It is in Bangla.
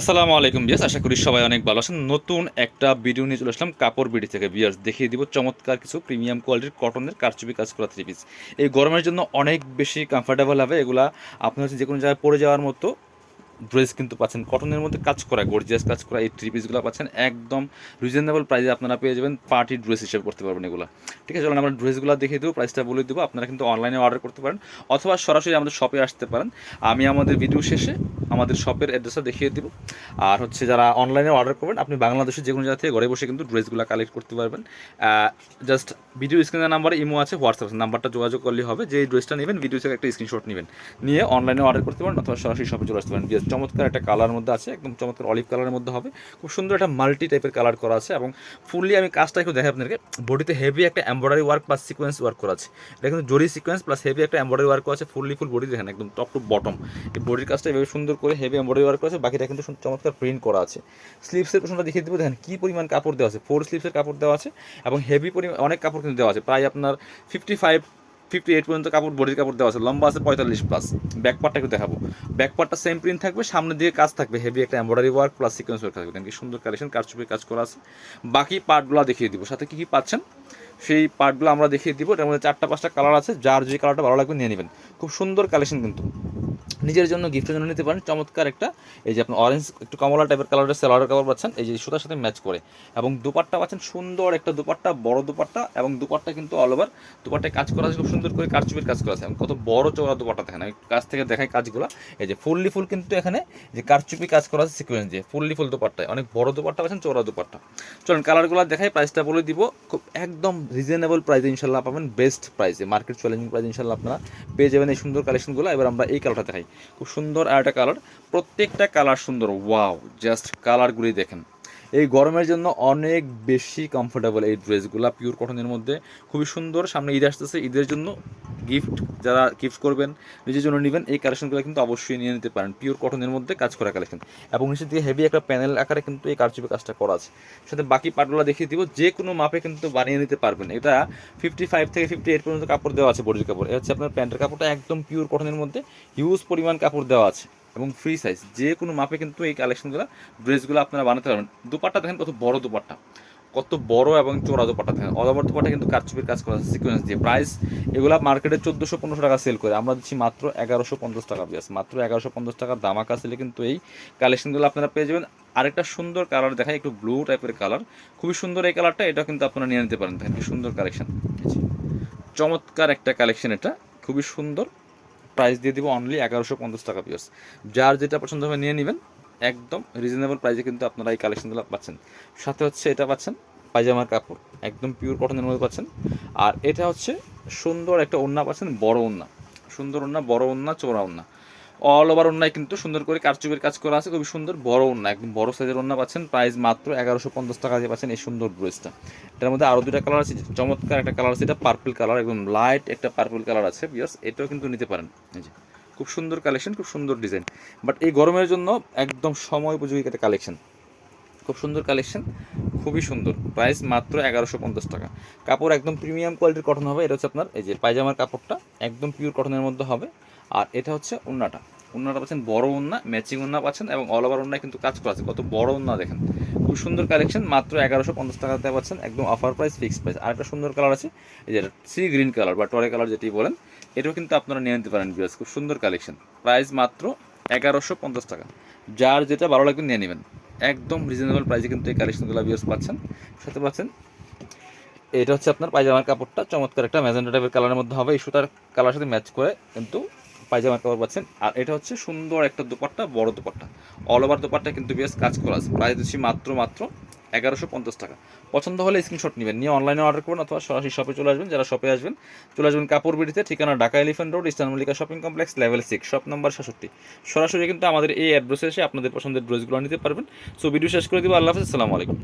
আসসালামু আলাইকুম বিয়াস আশা করি সবাই অনেক ভালো আছেন। নতুন একটা ভিডিও নিয়ে চলে আসলাম কাপড় বিডি থেকে। বিয়াস দেখিয়ে দিব চমৎকার কিছু প্রিমিয়াম কোয়ালিটির কটনের কারচুপি কাজ করা থ্রি পিস এই গরমের জন্য অনেক বেশি কমফোর্টেবল হবে। এগুলা আপনার হচ্ছে যে কোনো জায়গায় পরে যাওয়ার মতো ড্রেস কিন্তু পাচ্ছেন। কটনের মধ্যে কাজ করা গর্জিয়াস কাজ করা এই থ্রি পিসগুলো পাচ্ছেন। একদম রিজনেবল প্রাইসে আপনারা পেয়ে যাবেন। পার্টি ড্রেস হিসেবে করতে পারবেন এগুলো। ঠিক আছে, চলুন আমরা ড্রেসগুলো দেখিয়ে দেবো। প্রাইসটা বলে দেবো। আপনারা কিন্তু অনলাইনে অর্ডার করতে পারেন। অথবা সরাসরি আমাদের শপে আসতে পারেন। আমি আমাদের ভিডিও শেষে আমাদের শপের অ্যাড্রেসটা দেখিয়ে দিব। আর হচ্ছে যারা অনলাইনে অর্ডার করবেন, আপনি বাংলাদেশের যে কোনো জায়গা থেকে ঘরে বসে কিন্তু ড্রেসগুলো কালেক্ট করতে পারবেন। জাস্ট ভিডিও স্ক্রিনের নাম্বারে ইমো আছে হোয়াটসঅ্যাপ নাম্বারটা যোগাযোগ করলে হবে। যে ড্রেসটা নেবেন ভিডিও থেকে একটা স্ক্রিনশট নেবেন। নিয়ে অনলাইনে অর্ডার করতে পারেন অথবা সরাসরি শপে চলে আসতে পারেন। চমৎকার একটা কালার মধ্যে আছে, একদম চমৎকার অলিভ কালারের মধ্যে হবে। খুব সুন্দর একটা মাল্টি টাইপের কালার করা আছে এবং ফুললি আমি কাজটা একটু দেখাই আপনাদেরকে। বডিতে হেভি একটা embroidery work plus sequence work করা আছে। এটা কিন্তু জরি সিকোয়েন্স প্লাস হেভি একটা এমব্রয়ডারি ওয়ার্ক করা আছে ফুললি ফুল বডি দেখেন, একদম টপ টু বটম এই বডির কাজটা এভাবে সুন্দর করে হেভি এমব্রয়ডারি ওয়ার্ক করা আছে বাকিটা কিন্তু চমৎকার প্রিন্ট করা আছে। স্লিপসের পোশনটা দেখিয়ে দেবো, দেখেন কী পরিমাণ কাপড় দেওয়া আছে। ফোর স্লিপসের কাপড় দেওয়া আছে এবং হেভি পরিমাণ অনেক কাপড় কিন্তু দেওয়া আছে। প্রায় আপনার ফিফটি ফাইভ ফিফটি এইট পর্যন্ত কাপড় বডির কাপড় দেওয়া আছে। লম্বা আছে পঁয়তাল্লিশ প্লাস ব্যাক পার্টটা একটু দেখাবো। ব্যাক পার্টটা সেম প্রিন্ট থাকবে, সামনে দিয়ে কাজ থাকবে। হেভি একটা embroidery work plus sequence work থাকবে। কি সুন্দর কালেকশন কারচুপি কাজ করা আছে। বাকি পার্টগুলো দেখিয়ে দিব। সাথে কী কী পাচ্ছেন? সেই পার্টগুলো আমরা দেখিয়ে দিব। এটার মধ্যে চারটা পাঁচটা কালার আছে। যার যে কালারটা ভালো লাগবে নিয়ে নেবেন। খুব সুন্দর কালেকশন কিন্তু। নিজের জন্য গিফটের জন্য নিতে পারেন। চমৎকার একটা, এই যে আপনি অরেঞ্জ একটু কমলা টাইপের কালারের সেলারের কাপড় পাচ্ছেন, এই যে সুতার সাথে ম্যাচ করে। এবং দুপাট্টা পাচ্ছেন সুন্দর একটা দুপাট্টা, বড় দুপাট্টা, এবং দুপাট্টা কিন্তু অল ওভার দুপাট্টায় কাজ করা আছে, খুব সুন্দর করে কারচুপির কাজ করা আছে। এবং কত বড় চওড়া দুপাট্টা দেখেন, আমি কাছ থেকে দেখাই কাজগুলো। এই যে ফুললি ফুল কিন্তু এখানে যে কারচুপি কাজ করা আছে সিকোয়েন্স দিয়ে, ফুললি ফুল দুপাট্টায়। অনেক বড় দুপাট্টা পাচ্ছেন, চওড়া দুপাট্টা। চলুন কালারগুলো দেখাই প্রাইসটা বলে দিব। খুব একদম রিজনেবল প্রাইসে ইনশাল্লাহ পাবেন বেস্ট প্রাইসে মার্কেট চ্যালেঞ্জিং প্রাইস ইনশাল্লাহ আপনারা পেয়ে যাবেন এই সুন্দর কালেকশনগুলো এবার আমরা এই কালারটা দেখাই। খুব সুন্দর আর একটা কালার প্রত্যেকটা কালার সুন্দর। ওয়াও জাস্ট কালারগুলি দেখেন। এই গরমের জন্য অনেক বেশি কমফোর্টেবল এই ড্রেসগুলো পিওর কটনের মধ্যে। খুবই সুন্দর। সামনে ঈদ আসতেছে। ঈদের জন্য গিফট যারা গিফট করবেন, নিজের জন্য নেবেন, এই কালেকশনগুলো কিন্তু অবশ্যই নিয়ে নিতে পারেন। পিওর কটনের মধ্যে কাজ করা কালেকশন এবং নিচে দিয়ে হেভি একটা প্যানেল আকারে কিন্তু এই কারচুপি কাজটা করা আছে। সাথে বাকি পার্টগুলো দেখিয়ে দিব, যে কোনো মাপে কিন্তু বানিয়ে নিতে পারবেন। এটা ফিফটি ফাইভ থেকে ফিফটি এইট পর্যন্ত কাপড় দেওয়া আছে বডির কাপড়। এটা হচ্ছে আপনার প্যান্টের কাপড়টা একদম পিওর কটনের মধ্যে হিউজ পরিমাণ কাপড় দেওয়া আছে এবং ফ্রি সাইজ যে কোনো মাপে কিন্তু এই কালেকশনগুলো ড্রেসগুলো আপনারা বানাতে পারবেন। দুপাট্টা দেখেন কত বড় দুপাট্টা। কত বড় এবং চোরা দুপাট্টা থাকে অদাবর দুপাট্টা কিন্তু কারচুপির কাজ করা সিকোয়েন্স দিয়ে। প্রাইস এগুলো মার্কেটে চোদ্দোশো পনেরোশো টাকা সেল করে। আমরা দিচ্ছি মাত্র এগারোশো পঞ্চাশ টাকা বিয়াস। মাত্র এগারোশো পঞ্চাশ টাকার দামাকা সেলে কিন্তু এই কালেকশনগুলো আপনারা পেয়ে যাবেন। আরেকটা সুন্দর কালার দেখায় একটু ব্লু টাইপের কালার খুবই সুন্দর এই কালারটা এটা কিন্তু আপনারা নিয়ে নিতে পারেন। দেখেন কি সুন্দর কালেকশন চমৎকার একটা কালেকশন এটা। খুবই সুন্দর। প্রাইস দিয়ে দিব অনলি এগারোশো পঞ্চাশ টাকা পিয়ার্স যার যেটা পছন্দ হবে নিয়ে নেবেন। একদম রিজনেবল প্রাইসে কিন্তু আপনারা এই কালেকশনগুলো পাচ্ছেন। সাথে হচ্ছে এটা পাচ্ছেন পায়জামার কাপড়, একদম পিওর কটনের মধ্যে পাচ্ছেন। আর এটা হচ্ছে সুন্দর একটা ওন্না পাচ্ছেন বড় ওন্না। সুন্দর ওন্না, বড় ওন্না চোরা ওন্না। অল ওভার ওন্নায় কিন্তু সুন্দর করে কারচুপের কাজ করা আছে, খুবই সুন্দর বড় ওন্না, একদম বড় সাইজের ওন্না পাচ্ছেন। প্রাইস মাত্র এগারোশো পঞ্চাশ টাকা দিয়ে পাচ্ছেন এই সুন্দর ড্রেসটা এটার মধ্যে আরও দুটা কালার আছে, চমৎকার একটা কালার আছে, এটা পার্পল কালার একদম লাইট একটা পার্পল কালার আছে বিয়ার্স এটাও কিন্তু নিতে পারেন। এই যে। খুব সুন্দর কালেকশন খুব সুন্দর ডিজাইন বাট এই গরমের জন্য একদম সময় উপযোগী একটা কালেকশন খুব সুন্দর কালেকশন খুবই সুন্দর। প্রাইস মাত্র এগারোশো পঞ্চাশ টাকা। কাপড় একদম প্রিমিয়াম কোয়ালিটির কটন হবে। এটা হচ্ছে আপনার এই যে পায়জামার কাপড়টা, একদম পিওর কটনের মধ্যে হবে। আর এটা হচ্ছে উন্নাটা। উন্নাটা পাচ্ছেন বড় উন্না ম্যাচিং উন্না পাচ্ছেন এবং অল ওভার উন্নায় কিন্তু কাজ করা আছে। কত বড় উন্না দেখেন। খুব সুন্দর কালেকশন মাত্র এগারোশো পঞ্চাশ টাকা টাকাতে পাচ্ছেন, একদম অফার প্রাইস ফিক্সড প্রাইস আর একটা সুন্দর কালার আছে, এই যে সি গ্রিন কালার বা টরে কালার যেটি বলেন, এটাও কিন্তু আপনারা নিয়ে নিতে পারেন বিয়াস খুব সুন্দর কালেকশন প্রাইস মাত্র এগারোশো পঞ্চাশ টাকা। যার যেটা ভালো লাগবে নিয়ে নেবেন। একদম রিজনেবল প্রাইসে কিন্তু এই কালেকশনগুলো বিয়াস পাচ্ছেন। সাথে পাচ্ছেন, এটা হচ্ছে আপনার পায়জামার কাপড়টা, চমৎকার একটা ম্যাজেন্টা টাইপের কালারের মধ্যে হবে। এই সুতার কালার সাথে ম্যাচ করে কিন্তু পায়জামার কাপড় পাচ্ছেন। আর এটা হচ্ছে সুন্দর একটা দুপাট্টা, বড় দুপাট্টা। অল ওভার দুপাট্টা কিন্তু বেশ কাজ করা আছে। প্রাইস দিচ্ছি মাত্র মাত্র এগারোশো পঞ্চাশ টাকা। পছন্দ হলে স্ক্রিনশট নেবেন। নিয়ে অনলাইনে অর্ডার করবেন অথবা সরাসরি শপে চলে আসবেন। যারা শপে আসবেন, চলে আসবেন কাপড় বিড়িতে। ঠিকানা Dhaka elephant road eastern Mallika shopping complex level six shop number সাতষট্টি সরাসরি কিন্তু আমাদের এই অ্যাড্রেসে এসে আপনাদের পছন্দের ড্রেসগুলো নিতে পারবেন। সো ভিডিও শেষ করে দিব। আল্লাহ হাফিজ। আসসালামু আলাইকুম।